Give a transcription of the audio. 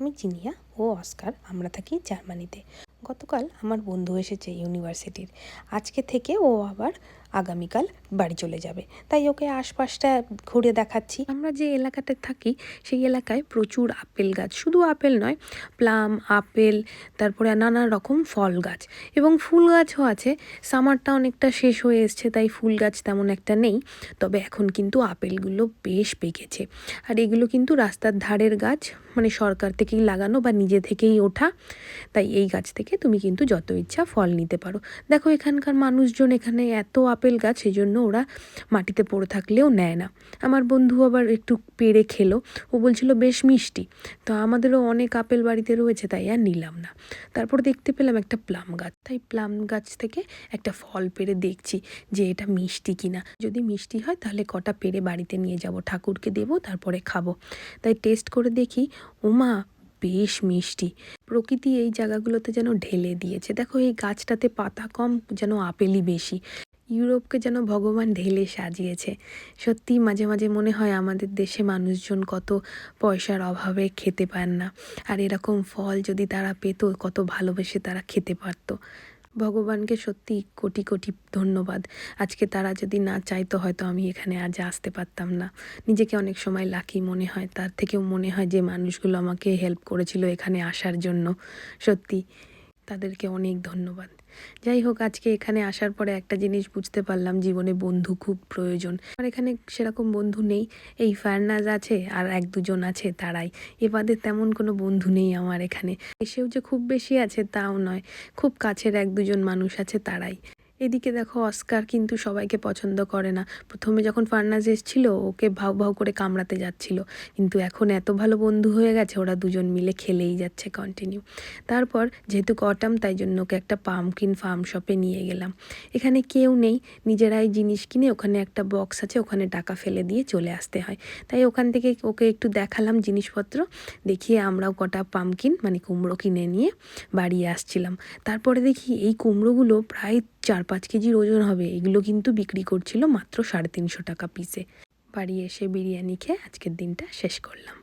আমি জিনিয়া ও অস্কার, আমরা থাকি জার্মানিতে। গতকাল আমার বন্ধু এসেছে ইউনিভার্সিটির। আজকে থেকে ও আবার আগামীকাল বাড়ি চলে যাবে। তাই ওকে আশপাশটা ঘুরে দেখাচ্ছি। আমরা যে এলাকাতে থাকি, সেই এলাকায় প্রচুর আপেল গাছ। শুধু আপেল নয়, প্লাম, আপেল, তারপরে নানা রকম ফল গাছ। এবং ফুল গাছও আছে। সামারটা অনেকটা শেষ হয়ে এসছে, তাই ফুল গাছ তেমন একটা নেই। তবে এখন কিন্তু আপেলগুলো বেশ পেকেছে। আর এগুলো কিন্তু রাস্তার ধারের গাছ মানে সরকার থেকেই লাগানো বা নিজে থেকেই ওঠা। তাই এই গাছ থেকে তুমি কিন্তু যত ইচ্ছা ফল নিতে পারো। দেখো এখানকার মানুষজন এখানে এত আপেল গাছ সেই জন্য ওরা মাটিতে পড়ে থাকলেও নেয় না। আমার বন্ধু আবার একটু পেড়ে খেলো। ও বলছিল, বেশ মিষ্টি। তো আমাদেরও অনেক আপেল বাড়িতে রয়েছে, তাই আর নিলাম না। তারপর দেখতে পেলাম একটা প্লাম গাছ। তাই প্লাম গাছ থেকে একটা ফল পেড়ে দেখছি যে এটা মিষ্টি কিনা। যদি মিষ্টি হয়, তাহলে কটা পেড়ে বাড়িতে নিয়ে যাব। ঠাকুরকে দেবো, তারপরে খাব। তাই টেস্ট করে দেখি ওমা বেশ মিষ্টি। প্রকৃতি এই জায়গাগুলোতে যেন ঢেলে দিয়েছে। দেখো, এই গাছটাতে পাতা কম, যেন আপেলই বেশি। ইউরোপকে যেন ভগবান ঢেলে সাজিয়েছে। সত্যি মাঝে মাঝে মনে হয় আমাদের দেশে মানুষজন কত পয়সার অভাবে খেতে পান না। আর এরকম ফল যদি তারা পেত, কত ভালোবেসে তারা খেতে পারতো। ভগবানকে সত্যি কোটি কোটি ধন্যবাদ। আজকে তারা যদি না চাইতো, হয়তো আমি এখানে আজ আসতে পারতাম না। নিজেকে অনেক সময় লাকি মনে হয়। তার থেকেও মনে হয় যে মানুষগুলো আমাকে হেল্প করেছিল এখানে আসার জন্য। সত্যি তাদেরকে অনেক ধন্যবাদ। যাই হোক আজকে এখানে আসার পরে একটা জিনিস বুঝতে পারলাম, জীবনে বন্ধু খুব প্রয়োজন। আর এখানে সেরকম বন্ধু নেই, এই ফারনাজ আছে আর এক দুজন আছে তারাই। এবারে তেমন কোনো বন্ধু নেই আমার এখানে। এসেও যে খুব বেশি আছে তাও নয়, খুব কাছের এক দুজন মানুষ আছে তারাই। এদিকে দেখো অস্কার কিন্তু সবাইকে পছন্দ করে না। প্রথমে যখন ফার্নাজ এসেছিল, ওকে ভাও ভাও করে কামড়াতে যাচ্ছিল। কিন্তু এখন এত ভালো বন্ধু হয়ে গেছে, ওরা দুজন মিলে খেলেই যাচ্ছে কন্টিনিউ তারপর যেহেতু কটাম, তাই জন্য ওকে একটা পামকিন ফার্ম শপে নিয়ে গেলাম। এখানে কেউ নেই, নিজেরাই জিনিস কিনে ওখানে একটা বক্স আছে, ওখানে টাকা ফেলে দিয়ে চলে আসতে হয়। তাই ওখান থেকে ওকে একটু দেখালাম জিনিসপত্র, দেখিয়ে আমরাও কটা পামকিন মানে কুমড়ো কিনে নিয়ে বাড়ি আসছিলাম। তারপরে দেখি এই কুমড়োগুলো প্রায় চার পাঁচ কেজির ওজন হবে। এগুলো কিন্তু বিক্রি করছিল মাত্র সাড়ে তিনশো টাকা পিসে বাড়ি এসে বিরিয়ানি খেয়ে আজকের দিনটা শেষ করলাম।